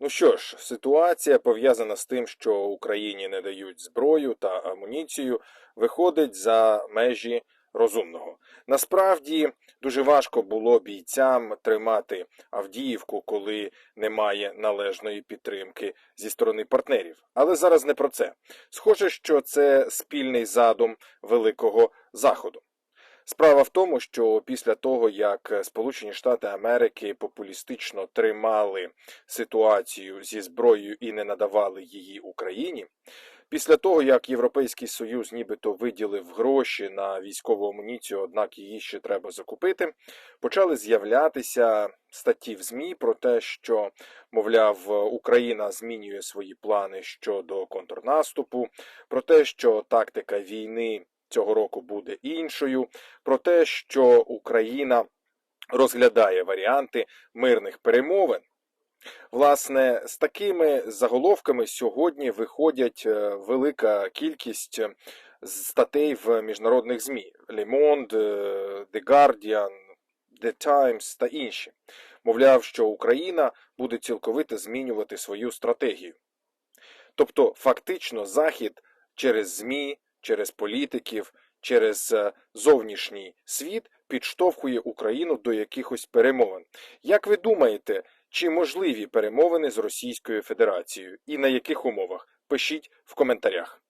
Ну що ж, ситуація пов'язана з тим, що Україні не дають зброю та амуніцію, виходить за межі розумного. Насправді дуже важко було бійцям тримати Авдіївку, коли немає належної підтримки зі сторони партнерів. Але зараз не про це. Схоже, що це спільний задум Великого Заходу. Справа в тому, що після того, як Сполучені Штати Америки популістично тримали ситуацію зі зброєю і не надавали її Україні, після того, як Європейський Союз нібито виділив гроші на військову амуніцію, однак її ще треба закупити, почали з'являтися статті в ЗМІ про те, що, мовляв, Україна змінює свої плани щодо контрнаступу, про те, що тактика війни цього року буде іншою, про те, що Україна розглядає варіанти мирних перемовин. Власне, з такими заголовками сьогодні виходять е, велика кількість е, статей в міжнародних ЗМІ: Le Monde, е, The Guardian, The Times та інші. Мовляв, що Україна буде цілковито змінювати свою стратегію. Тобто, фактично, Захід через ЗМІ, через політиків, через е, зовнішній світ підштовхує Україну до якихось перемовин. Як ви думаєте, чи можливі перемовини з Російською Федерацією і на яких умовах? Пишіть в коментарях.